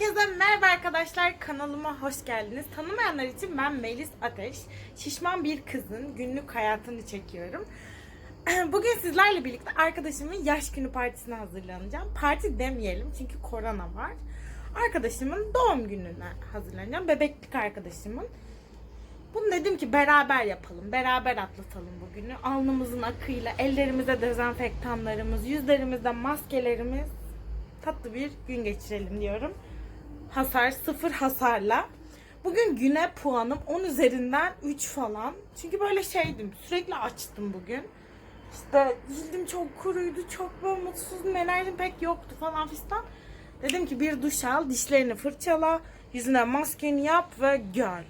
Herkese merhaba arkadaşlar. Kanalıma hoş geldiniz. Tanımayanlar için ben Melis Ateş. Şişman bir kızın günlük hayatını çekiyorum. Bugün sizlerle birlikte arkadaşımın yaş günü partisine hazırlanacağım. Parti demeyelim çünkü korona var. Arkadaşımın doğum gününe hazırlanacağım. Bebeklik arkadaşımın. Bunu dedim ki beraber yapalım, beraber atlatalım bugünü. Alnımızın akıyla, ellerimize dezenfektanlarımız, yüzlerimizde maskelerimiz, tatlı bir gün geçirelim diyorum. Hasar, sıfır hasarla. Bugün güne puanım 10 üzerinden 3 falan. Çünkü böyle şeydim, sürekli açtım bugün. İşte cildim çok kuruydu, çok böyle mutsuzum, enerjim pek yoktu falan fistan. Dedim ki bir duş al, dişlerini fırçala, yüzüne maskeni yap ve gel.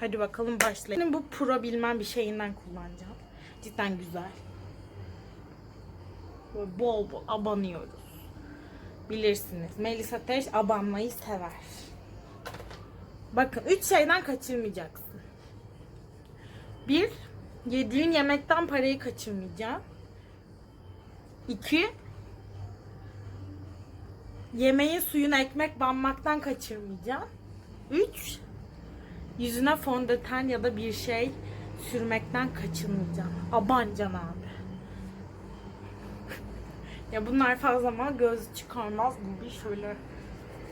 Hadi bakalım başlayalım. Bu pro bilmem bir şeyinden kullanacağım. Cidden güzel. Böyle bol bol abanıyoruz. Bilirsiniz. Melis Ateş abanmayı sever. Bakın üç şeyden kaçırmayacaksın. Bir, yediğin yemekten parayı kaçırmayacaksın. İki, yemeğin suyuna ekmek banmaktan kaçırmayacaksın. Üç, yüzüne fondöten ya da bir şey sürmekten kaçınmayacaksın. Abancan abi. Ya bunlar fazla ama göz çıkarmaz gibi şöyle.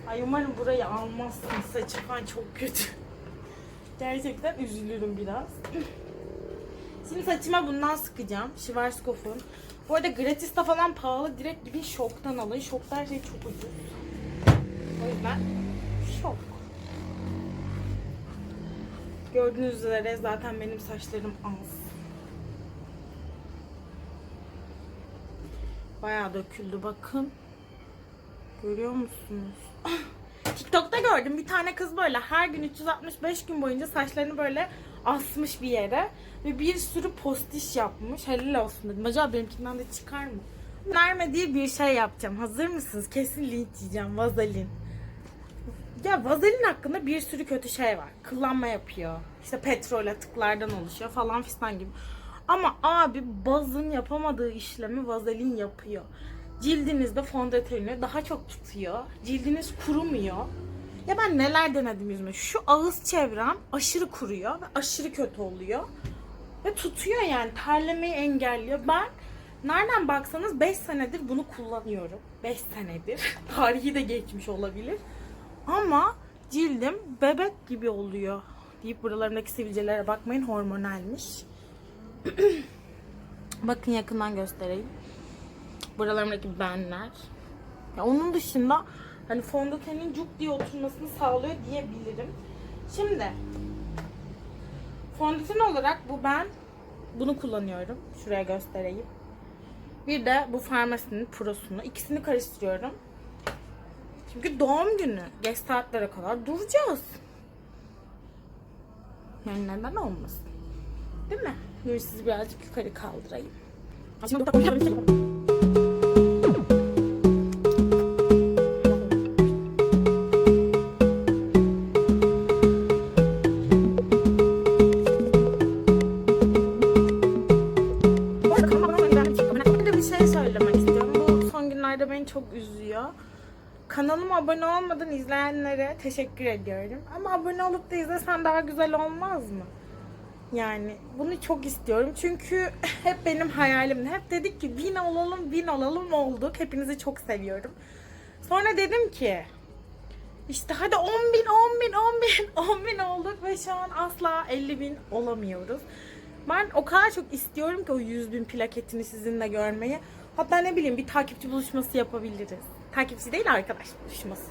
Ay umarım burayı almazsın. Saçı falan çok kötü. Gerçekten üzülürüm biraz. Şimdi saçıma bundan sıkacağım. Schwarzkopf'un. Bu arada Gratis'te falan pahalı. Direkt gidin şoktan alın. Şokta her şey çok ucuz. O yüzden şok. Gördüğünüz üzere zaten benim saçlarım az. Bayağı döküldü bakın. Görüyor musunuz? TikTok'ta gördüm bir tane kız böyle her gün 365 gün boyunca saçlarını böyle asmış bir yere ve bir sürü postiş yapmış. Helal olsun dedim. Acaba benimkinden de çıkar mı? Nerme diye bir şey yapacağım. Hazır mısınız? Kesin linç yiyeceğim. Vazelin. Ya vazelin hakkında bir sürü kötü şey var. Kıllanma yapıyor. İşte petrol atıklardan oluşuyor falan fistan gibi. Ama abi bazın yapamadığı işlemi vazelin yapıyor. Cildinizde fondötenini daha çok tutuyor. Cildiniz kurumuyor. Ya ben neler denedim yüzüme. Şu ağız çevrem aşırı kuruyor ve aşırı kötü oluyor. Ve tutuyor yani terlemeyi engelliyor. Ben nereden baksanız 5 senedir bunu kullanıyorum. 5 senedir. Tarihi de geçmiş olabilir. Ama cildim bebek gibi oluyor. Deyip buralarındaki sivilcelere bakmayın hormonalmiş. Bakın yakından göstereyim. Buralarımdaki benler. Ya onun dışında hani fondötenin cuk diye oturmasını sağlıyor diyebilirim. Şimdi fondöten olarak bu ben bunu kullanıyorum. Şuraya göstereyim. Bir de bu farmasinin prosunu. İkisini karıştırıyorum. Çünkü doğum günü. Geç saatlere kadar duracağız. Yani neden olmasın? Değil mi? Dur sizi birazcık yukarı kaldırayım. Şimdi bir şey söylemek istiyorum. Bu son günlerde beni çok üzüyor. Kanalıma abone olmadan izleyenlere teşekkür ediyorum. Ama abone olup da izlesen daha güzel olmaz mı? Yani bunu çok istiyorum. Çünkü hep benim hayalimdi. Hep dedik ki bin olalım, bin olalım olduk. Hepinizi çok seviyorum. Sonra dedim ki işte hadi 10 bin, 10 bin, 10 bin, 10 bin olduk ve şu an asla 50 bin olamıyoruz. Ben o kadar çok istiyorum ki o 100 bin plaketini sizinle görmeyi. Hatta ne bileyim bir takipçi buluşması yapabiliriz. Takipçi değil arkadaş buluşması.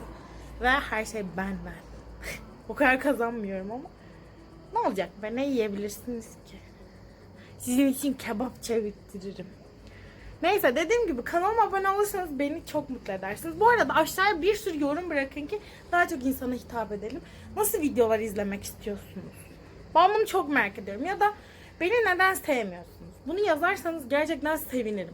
Ve her şey ben ben. o kadar kazanmıyorum ama. Ne olacak be ne yiyebilirsiniz ki? Sizin için kebap çevirttiririm. Neyse dediğim gibi kanalıma abone olursanız beni çok mutlu edersiniz. Bu arada aşağıya bir sürü yorum bırakın ki daha çok insana hitap edelim. Nasıl videolar izlemek istiyorsunuz? Ben bunu çok merak ediyorum. Ya da beni neden sevmiyorsunuz? Bunu yazarsanız gerçekten sevinirim.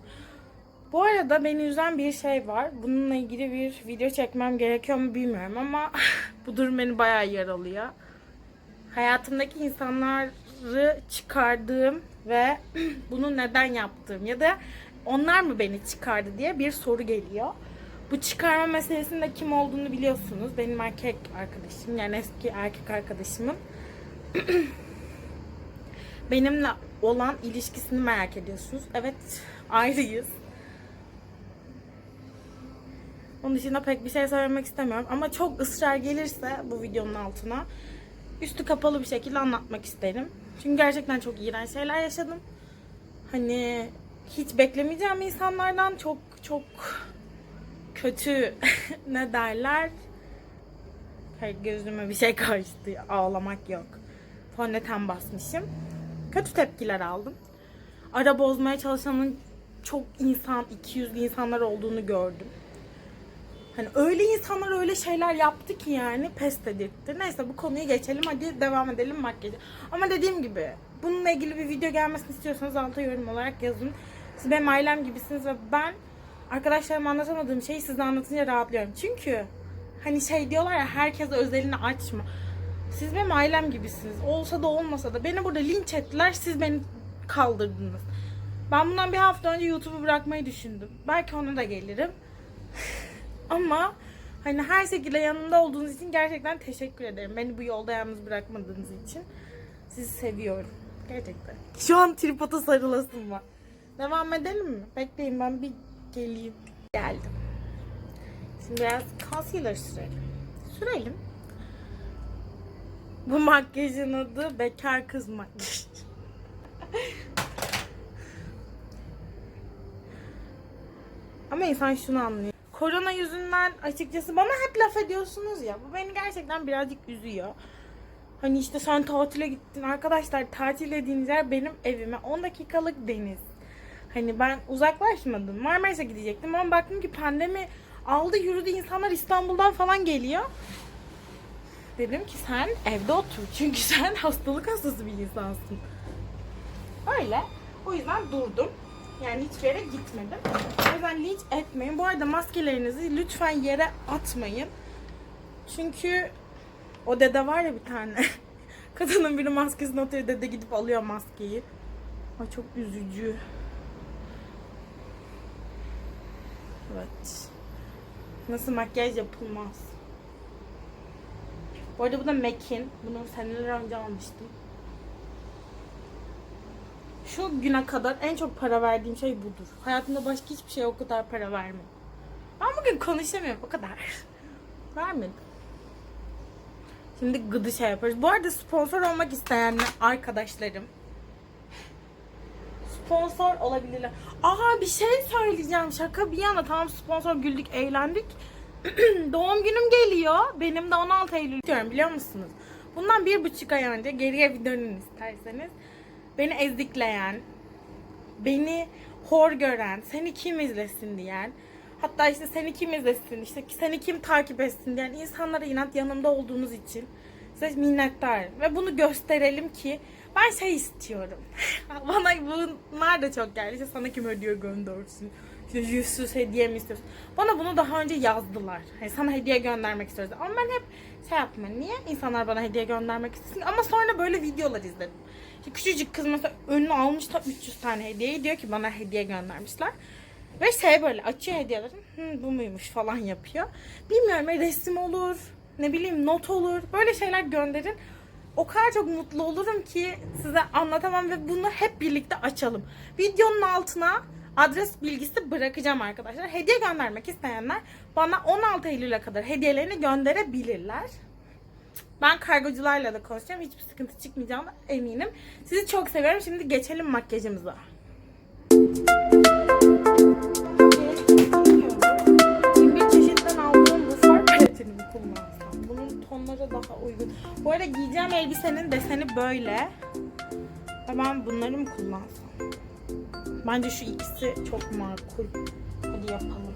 Bu arada beni üzen bir şey var. Bununla ilgili bir video çekmem gerekiyor mu bilmiyorum ama bu durum beni bayağı yaralıyor. Hayatımdaki insanları çıkardığım ve bunu neden yaptığım ya da onlar mı beni çıkardı diye bir soru geliyor. Bu çıkarma meselesinde kim olduğunu biliyorsunuz. Benim erkek arkadaşım yani eski erkek arkadaşımın benimle olan ilişkisini merak ediyorsunuz. Evet ayrıyız. Onun dışında pek bir şey söylemek istemiyorum. Ama çok ısrar gelirse bu videonun altına üstü kapalı bir şekilde anlatmak isterim. Çünkü gerçekten çok iğrenç şeyler yaşadım. Hani hiç beklemeyeceğim insanlardan çok çok kötü ne derler? Hayır gözüme bir şey kaçtı. Ağlamak yok. Fondöten basmışım. Kötü tepkiler aldım. Ara bozmaya çalışanın çok insan, 200 insanlar olduğunu gördüm. Hani öyle insanlar öyle şeyler yaptı ki yani pes dedirtti. Neyse bu konuyu geçelim hadi devam edelim makyaja. Ama dediğim gibi bununla ilgili bir video gelmesini istiyorsanız alta yorum olarak yazın. Siz benim ailem gibisiniz ve ben arkadaşlarıma anlatamadığım şeyi size anlatınca rahatlıyorum. Çünkü hani şey diyorlar ya herkese özelini açma. Siz benim ailem gibisiniz. Olsa da olmasa da beni burada linç ettiler siz beni kaldırdınız. Ben bundan bir hafta önce YouTube'u bırakmayı düşündüm. Belki ona da gelirim. Ama hani her şekilde yanında olduğunuz için gerçekten teşekkür ederim. Beni bu yolda yalnız bırakmadığınız için. Sizi seviyorum. Gerçekten. Şu an tripoda sarılasım var. Devam edelim mi? Bekleyin ben bir geleyim. Geldim. Şimdi biraz concealer sürelim. Sürelim. Bu makyajın adı bekar kız makyajı. Ama insan şunu anlıyor. Korona yüzünden açıkçası bana hep laf ediyorsunuz ya. Bu beni gerçekten birazcık üzüyor. Hani işte sen tatile gittin. Arkadaşlar tatil dediğiniz yer benim evime 10 dakikalık deniz. Hani ben uzaklaşmadım. Marmaris'e gidecektim ama baktım ki pandemi aldı yürüdü insanlar İstanbul'dan falan geliyor. Dedim ki sen evde otur. Çünkü sen hastalık hastası bir insansın. Öyle. O yüzden durdum. Yani hiçbir yere gitmedim. O yüzden linç etmeyin. Bu arada maskelerinizi lütfen yere atmayın. Çünkü o dede var ya bir tane. Kadının biri maskesini atıyor dede gidip alıyor maskeyi. Ay çok üzücü. Evet. Nasıl makyaj yapılmaz. Bu arada bu da MAC'in. Bunu seneler önce almıştım. Şu güne kadar en çok para verdiğim şey budur. Hayatımda başka hiçbir şeye o kadar para vermedim. Ben bugün konuşamıyorum o kadar. Vermedim. Şimdi gıdı şey yaparız. Bu arada sponsor olmak isteyen arkadaşlarım sponsor olabilirler. Aa bir şey söyleyeceğim. Şaka bir yana tamam sponsor güldük eğlendik. Doğum günüm geliyor. Benim de 16 Eylül diyorum biliyor musunuz? Bundan bir buçuk ay önce geriye bir dönün isterseniz. Beni ezikleyen, beni hor gören, seni kim izlesin diyen, hatta işte seni kim izlesin, işte seni kim takip etsin diyen insanlara inat yanımda olduğunuz için size minnettarım. Ve bunu gösterelim ki ben şey istiyorum. Bana bunlar da çok geldi. İşte sana kim hediye göndersin. İşte yüzsüz hediye mi istiyorsun? Bana bunu daha önce yazdılar. Hani sana hediye göndermek istiyoruz. Ama ben hep şey yapma. Niye insanlar bana hediye göndermek istesin? Ama sonra böyle videolar izledim. Küçücük kız mesela önüne almış da 300 tane hediyeyi diyor ki bana hediye göndermişler. Ve şey böyle açıyor hediyeleri. Hı, bu muymuş falan yapıyor. Bilmiyorum ya resim olur. Ne bileyim not olur. Böyle şeyler gönderin. O kadar çok mutlu olurum ki size anlatamam ve bunu hep birlikte açalım. Videonun altına adres bilgisi bırakacağım arkadaşlar. Hediye göndermek isteyenler bana 16 Eylül'e kadar hediyelerini gönderebilirler. Ben kargocularla da konuşacağım. Hiçbir sıkıntı çıkmayacağına eminim. Sizi çok seviyorum. Şimdi geçelim makyajımıza. Tonları daha uygun. Bu arada giyeceğim elbisenin deseni böyle. Ve ben bunları mı kullansam? Bence şu ikisi çok makul. Hadi yapalım.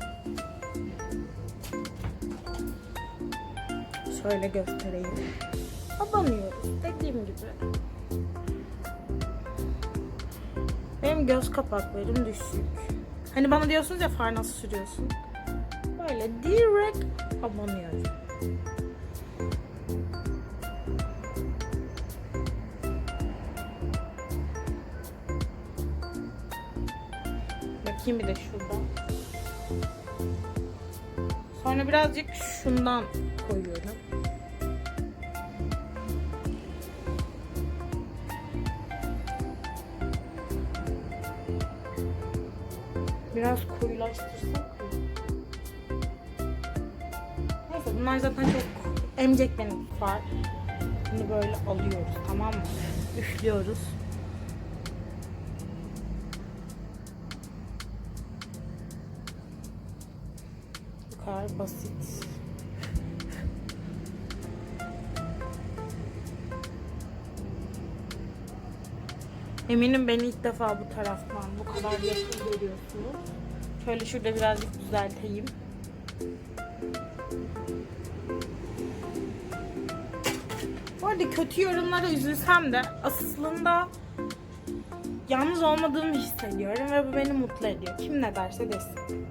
Şöyle göstereyim. Abanıyoruz dediğim gibi. Benim göz kapaklarım düşük. Hani bana diyorsunuz ya far nasıl sürüyorsun? Böyle direkt abanıyorum. Bakayım bir de şurada. Sonra birazcık şundan koyuyorum. Biraz koyulaştırsak? Neyse bunlar zaten çok emecek benim var. Bunu böyle alıyoruz tamam mı? Üflüyoruz. Kadar basit. Eminim beni ilk defa bu taraftan bu kadar yakın görüyorsunuz. Şöyle şurada birazcık düzelteyim. Bu arada kötü yorumlara üzülsem de aslında yalnız olmadığımı hissediyorum ve bu beni mutlu ediyor. Kim ne derse desin.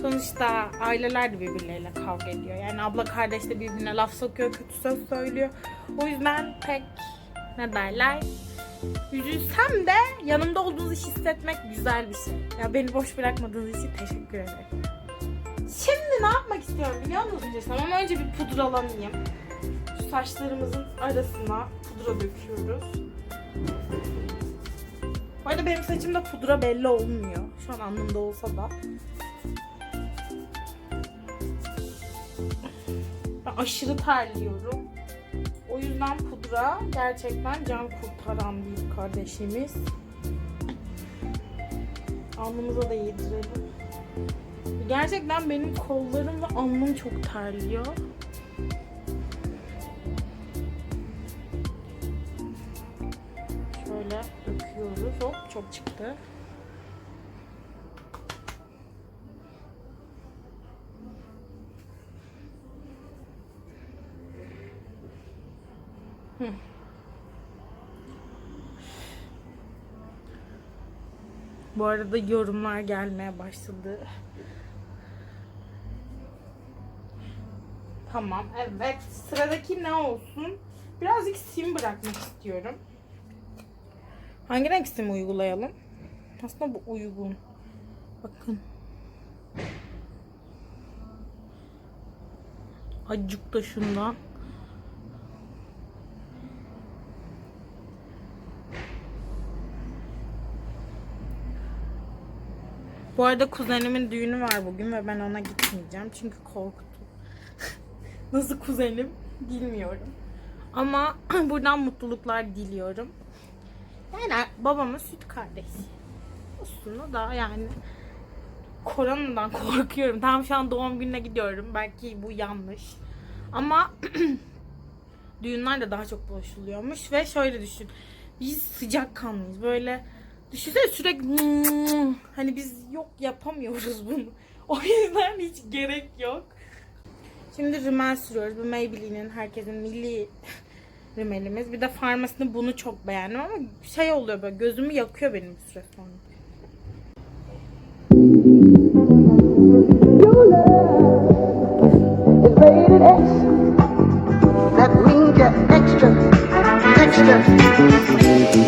Sonuçta aileler de birbirleriyle kavga ediyor. Yani abla kardeş de birbirine laf sokuyor, kötü söz söylüyor. O yüzden pek ne derler üzülsem de yanımda olduğunuzu hissetmek güzel bir şey. Ya beni boş bırakmadığınız için teşekkür ederim. Şimdi ne yapmak istiyorum biliyor musunuz? Ama önce bir pudralamayayım. Şu saçlarımızın arasına pudra döküyoruz. Bu arada benim saçımda pudra belli olmuyor. Şu an alnımda olsa da. Ben aşırı terliyorum. Yüzden pudra gerçekten can kurtaran bir kardeşimiz. Alnımıza da yedirelim. Gerçekten benim kollarım ve alnım çok terliyor. Şöyle döküyoruz. Hop çok çıktı. Bu arada yorumlar gelmeye başladı. Tamam, evet. Sıradaki ne olsun? Birazcık sim bırakmak istiyorum. Hangi renk sim uygulayalım? Aslında bu uygun. Bakın. Acık da şundan. Bu arada kuzenimin düğünü var bugün ve ben ona gitmeyeceğim çünkü korktum. Nasıl kuzenim bilmiyorum. Ama buradan mutluluklar diliyorum. Yani babamın süt kardeşi. Aslında da yani koronadan korkuyorum. Tam şu an doğum gününe gidiyorum. Belki bu yanlış. Ama düğünler de daha çok bulaşılıyormuş ve şöyle düşün. Biz sıcak kanlıyız. Böyle düşünsene sürekli hani biz yok yapamıyoruz bunu. O yüzden hiç gerek yok. Şimdi rimel sürüyoruz. Bu Maybelline'in herkesin milli rimelimiz. Bir de farmasını bunu çok beğendim ama şey oluyor böyle gözümü yakıyor benim bir süre sonra. That means extra, extra,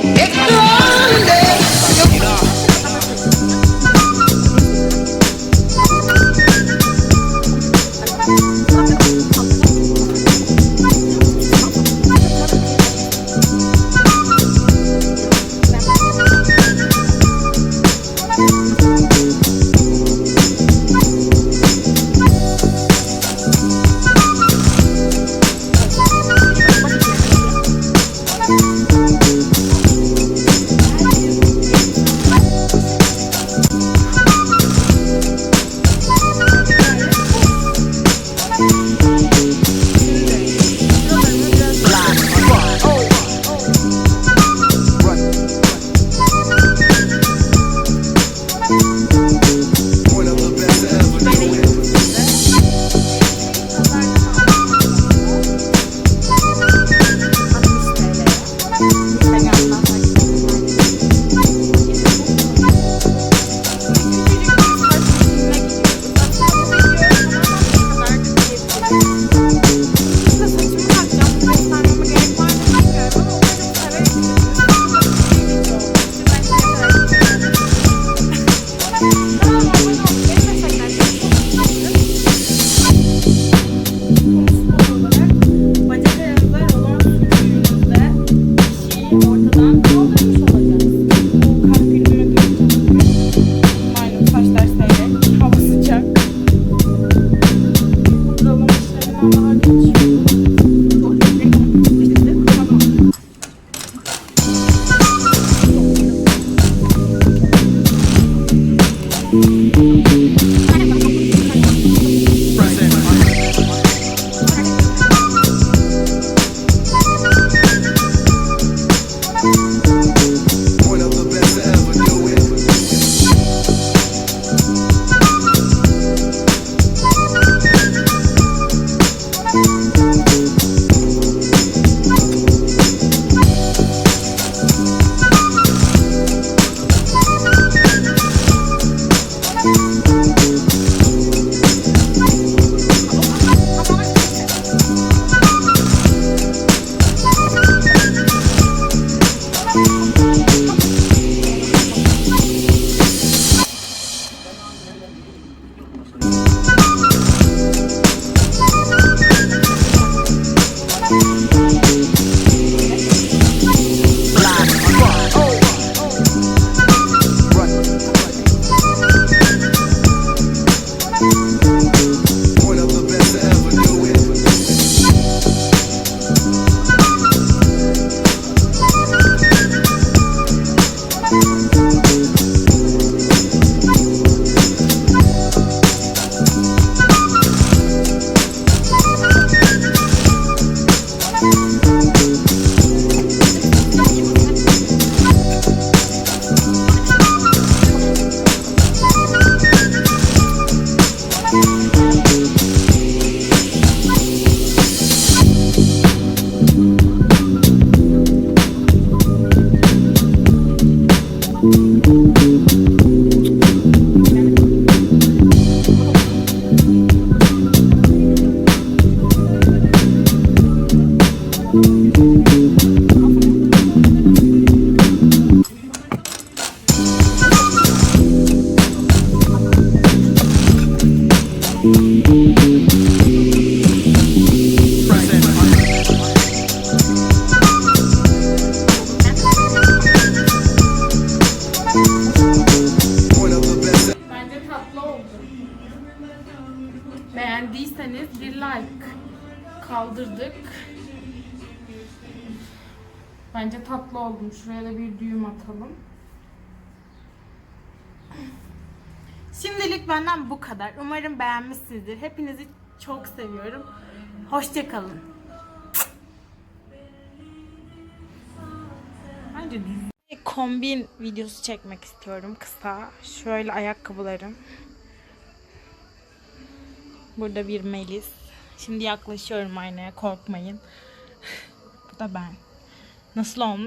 Kaldırdık. Bence tatlı oldum. Şuraya da bir düğüm atalım. Şimdilik benden bu kadar. Umarım beğenmişsinizdir. Hepinizi çok seviyorum. Hoşçakalın. Bence düz. Kombin videosu çekmek istiyorum kısa. Şöyle ayakkabılarım. Burada bir Melis. Şimdi yaklaşıyorum aynaya korkmayın. Bu da ben. Nasıl olmuş?